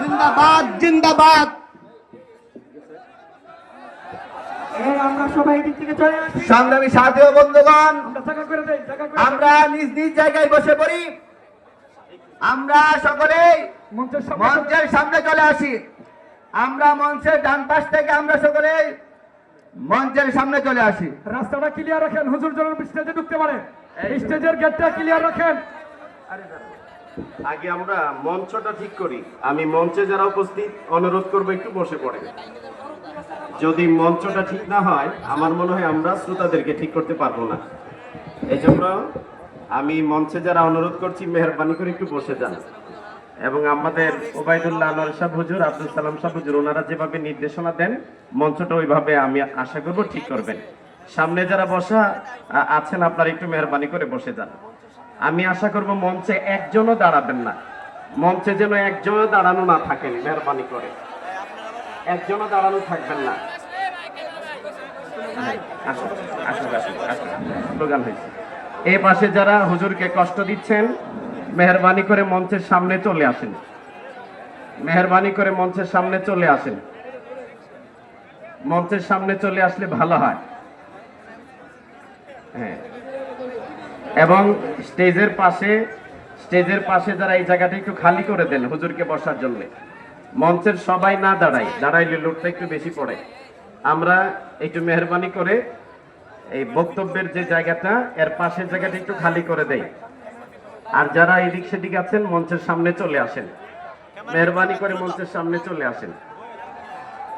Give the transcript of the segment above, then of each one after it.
জিন্দাবাদ জিন্দাবাদ। সংগ্রামী সাথী ও বন্ধুগণ আমরা নিজ নিজ জায়গায় বসে পড়ি। আমরা সকলেই মঞ্চের সামনে চলে আসি। আমরা মঞ্চের ডান পাশ থেকে আমরা সকলেই মঞ্চের সামনে চলে আসি। রাস্তাটা ক্লিয়ার রাখেন হুজুর যেন স্টেজে ঢুকতে পারে। স্টেজের গেটটা ক্লিয়ার রাখেন। আগে আমরা মঞ্চটা ঠিক করি। আমি মঞ্চে যারা উপস্থিত, অনুরোধ করব একটু বসে পড়ে। যদি মঞ্চটা ঠিক না হয়, আমার মনে হয় আমরা শ্রোতাদেরকে ঠিক করতে পারব না। এই জন্য আমি মঞ্চে যারা অনুরোধ করছি, মেহরবানি করে একটু বসে যান। এবং আমাদের ওবায়দুল্লাহ আনোয়ার সাহেব হুজুর, আব্দুল সালাম সাহেব হুজুর, ওনারা যেভাবে নির্দেশনা দেন, মঞ্চটা ওইভাবে আমি আশা করব ঠিক করবেন। সামনে যারা বসা আছেন, আপনারা একটু মেহরবানি করে বসে যান। আমি আশা করব মঞ্চে একজনও দাঁড়াবেন না। মঞ্চে যেন একজনও দাঁড়ানো না থাকেন, মেহরবানি করে। একজনও দাঁড়ানো থাকবেন না। এই পাশে যারা হুজুরকে কষ্ট দিচ্ছেন, মেহরবানি করে মঞ্চের সামনে চলে আসেন। মেহরবানি করে মঞ্চের সামনে চলে আসেন। মঞ্চের সামনে চলে আসলে ভালো হয়। হ্যাঁ। এবং স্টেজের পাশে স্টেজের পাশে যারা এই জায়গাটা একটু খালি করে দেন হুজুরকে বসার জন্য, মঞ্চের সবাই না দাঁড়ায়, দাঁড়াইলে লোকটা একটু বেশি পড়ে। আমরা একটু মেহরবানি করে এই বক্তব্যের যে জায়গাটা, এর পাশের জায়গাটা একটু খালি করে দেয় আর যারা এদিক সেদিক আছেন, মঞ্চের সামনে চলে আসেন। মেহরবানি করে মঞ্চের সামনে চলে আসেন।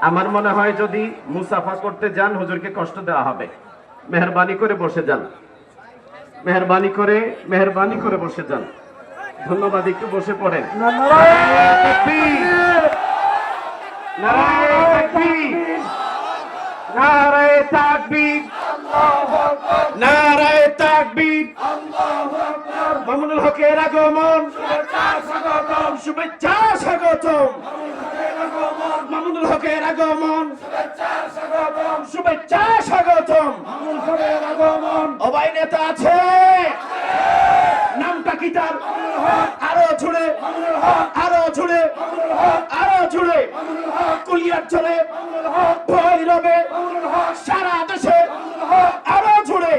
আমার মনে হয় যদি মুসাফা করতে যান, হুজুরকে কষ্ট দেওয়া হবে। মেহরবানি করে বসে যান। মেহরবানি করে মেহরবানি করে বসে যান। ধন্যবাদ একটু বসে পড়েন। নারায়ে তাকবীর। নারায়ে তাকবীর। মামুনুল হকের আগমন। শুভেচ্ছা স্বাগতম। মামুনুল হকের আগমন। শুভেচ্ছা স্বাগতম। অবাই নেতা আছে। নামটা কি তার? আরও ছুড়ে আরও ছুড়ে আরও ছুড়ে কুলিয়ার চলে। ভৈরবে সারা দেশে। আরও ছুড়ে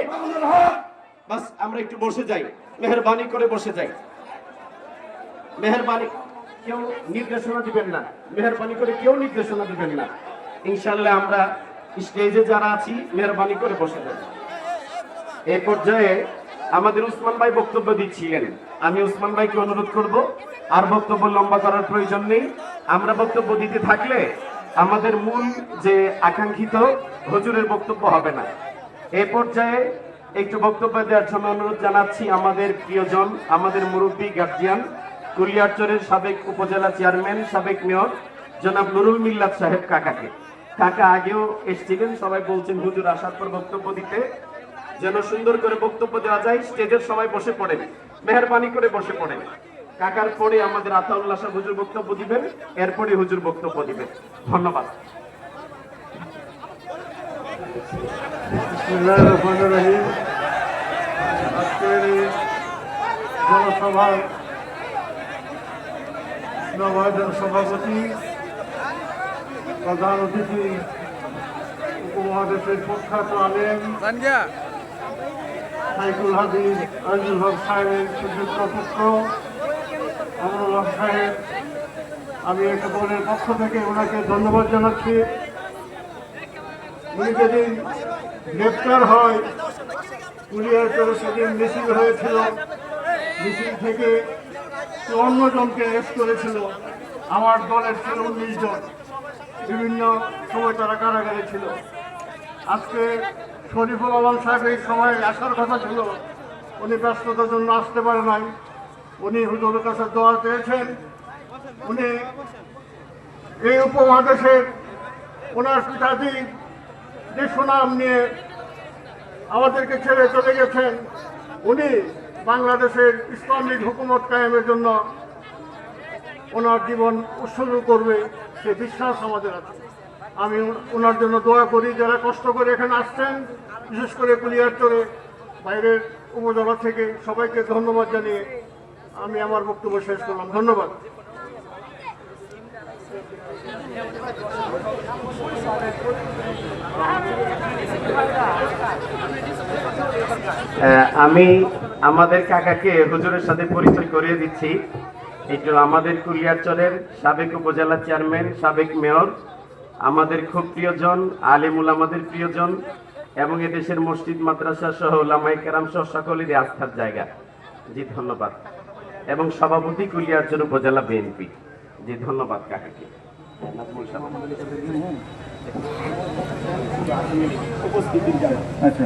বাস আমরা একটু বসে যাই। মেহরবানি করে বসে যাই। মেহরবানি কেউ নির্দেশনা দিবেন না। মেহরবানি করে কেউ নির্দেশনা দিবেন না। ইনশাল্লাহ আমরা স্টেজে যারা আছি, মেহরবানি করে বসে যাই এই পর্যায়ে আমাদের উসমান ভাই বক্তব্য দিচ্ছিলেন। আমি উসমান ভাইকে অনুরোধ করব, আর বক্তব্য লম্বা করার প্রয়োজন নেই। আমরা বক্তব্য দিতে থাকলে আমাদের মূল যে আকাঙ্ক্ষিত হজুরের বক্তব্য হবে না। এই পর্যায়ে একটু বক্তব্য দেওয়ার জন্য অনুরোধ জানাচ্ছি আমাদের প্রিয়জন, আমাদের মুরব্বী গার্জিয়ান কুলিয়ারচরের সাবেক উপজেলা চেয়ারম্যান, সাবেক মেয়র জনাব নুরুল মিল্লাত সাহেব কাকাকে। কাকা আগেও এসেছিলেন, সবাই বলছেন, হুজুর, আসার পর বক্তব্য দিতে। যেন সুন্দর করে বক্তব্য দেওয়া যায়, স্টেজের সবাই বসে পড়েন, মেহরবানি করে বসে পড়েন। কাকার পরে আমাদের আতাউল্লাহ সাহেব হুজুর বক্তব্য দিবেন, এরপরে হুজুর বক্তব্য দিবেন। ধন্যবাদ। বিসমিল্লাহির নবায়নের সভাপতি প্রধান অতিথি উপমহাদেশের প্রখ্যাত আলেম সাইকুল হাদিস আজিজুল হক সাহেবের সুযোগ্য পুত্র আমরুল হক সাহেব আমি একটা বোনের পক্ষ থেকে ওনাকে ধন্যবাদ জানাচ্ছি। উনি যেদিন গ্রেপ্তার হয় কুলিয়ার চলে সেদিন মিছিল হয়েছিল। মিছিল থেকে চুয়ান্ন জনকে অ্যারেস্ট করেছিল, আমার দলের ছিল উনিশ জন। বিভিন্ন সময় তারা কারাগারে ছিল। আজকে শরীফুল আলম সাহেব এই সময় আসার কথা ছিল। উনি ব্যস্ততার জন্য আসতে পারে নাই। উনি হুজুরের কাছে দোয়া চেয়েছেন। উনি এই উপমহাদেশের ওনার পিতাজি যে সুনাম নিয়ে আমাদেরকে ছেড়ে চলে গেছেন, উনি বাংলাদেশের ইসলামিক হুকুমত কায়েমের জন্য ওনার জীবন উৎসর্গ করবে, সে বিশ্বাস আমাদের আছে। আমি ওনার জন্য দোয়া করি, যারা কষ্ট করে এখানে আসছেন, বিশেষ করে কুলিয়ারচরে বাইরের উপজেলা থেকে সবাইকে ধন্যবাদ জানিয়ে আমি আমার বক্তব্য শেষ করলাম। ধন্যবাদ। আমি আমাদের কাকাকে হুজুরের সাথে পরিচয় করিয়ে দিচ্ছি। একটু আমাদের কুলিয়ারচরের সাবেক উপজেলা চেয়ারম্যান, সাবেক মেয়র, আমাদের খুব প্রিয়জন, আলিমুল আমাদের প্রিয়জন এবং এদেশের মসজিদ, মাদ্রাসা সহ ওলামাই কেরাম সহ সকলেরই আস্থার জায়গা। জি, ধন্যবাদ। এবং সভাপতি কুলিয়ারচর উপজেলা বিএনপি। জি, ধন্যবাদ কাকাকে। আচ্ছা।